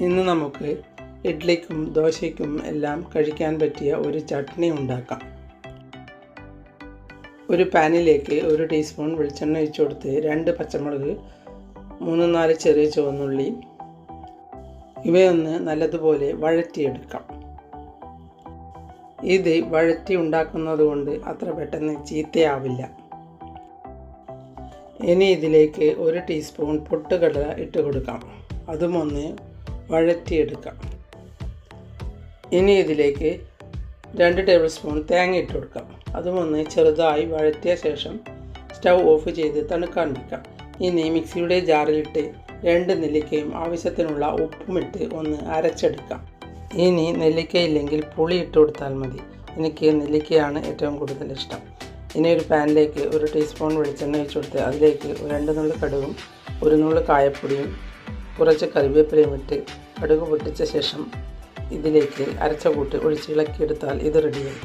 ഇന്ന് നമുക്ക് ഇഡ്ലിക്കും ദോശയ്ക്കും എല്ലാം കഴിക്കാൻ പറ്റിയ ഒരു ചട്നി ഉണ്ടാക്കാം. ഒരു പാനിലേക്ക് ഒരു ടീസ്പൂൺ വെളിച്ചെണ്ണ ഒഴിച്ചു കൊടുത്ത് രണ്ട് പച്ചമുളക് മൂന്ന് നാല് ചെറിയ ചുവന്നുള്ളി ഇവയൊന്ന് നല്ലതുപോലെ വഴറ്റിയെടുക്കാം. ഇത് വഴറ്റി ഉണ്ടാക്കുന്നത് കൊണ്ട് അത്ര പെട്ടെന്ന് ചീത്തയാവില്ല. ഇനി ഇതിലേക്ക് ഒരു ടീസ്പൂൺ പൊട്ടുകടല ഇട്ട് കൊടുക്കാം. അതും ഒന്ന് വഴറ്റിയെടുക്കാം. ഇനി ഇതിലേക്ക് രണ്ട് ടേബിൾ സ്പൂൺ തേങ്ങ ഇട്ട് കൊടുക്കാം. അതും ഒന്ന് ചെറുതായി വഴറ്റിയ ശേഷം സ്റ്റൗ ഓഫ് ചെയ്ത് തണുക്കാൻ വയ്ക്കാം ഇനി മിക്സിയുടെ ജാറിലിട്ട് രണ്ട് നെല്ലിക്കയും ആവശ്യത്തിനുള്ള ഉപ്പുമിട്ട് ഒന്ന് അരച്ചെടുക്കാം. ഇനി നെല്ലിക്കയില്ലെങ്കിൽ പുളി ഇട്ട് കൊടുത്താൽ മതി. എനിക്ക് നെല്ലിക്കയാണ് ഏറ്റവും കൂടുതൽ ഇഷ്ടം. ഇനി ഒരു പാനിലേക്ക് ഒരു ടീസ്പൂൺ വെളിച്ചെണ്ണ ഒഴിച്ച് കൊടുത്ത് അതിലേക്ക് രണ്ട് നുള്ളി കടുകും ഒരു നുള്ളി കായപ്പൊടിയും കുറച്ച് കറിവേപ്പിലയും ഇട്ട് കടുക് പൊട്ടിച്ച ശേഷം ഇതിലേക്ക് അരച്ച കൂട്ട് ഒഴിച്ചിളക്കിയെടുത്താൽ ഇത് റെഡിയായി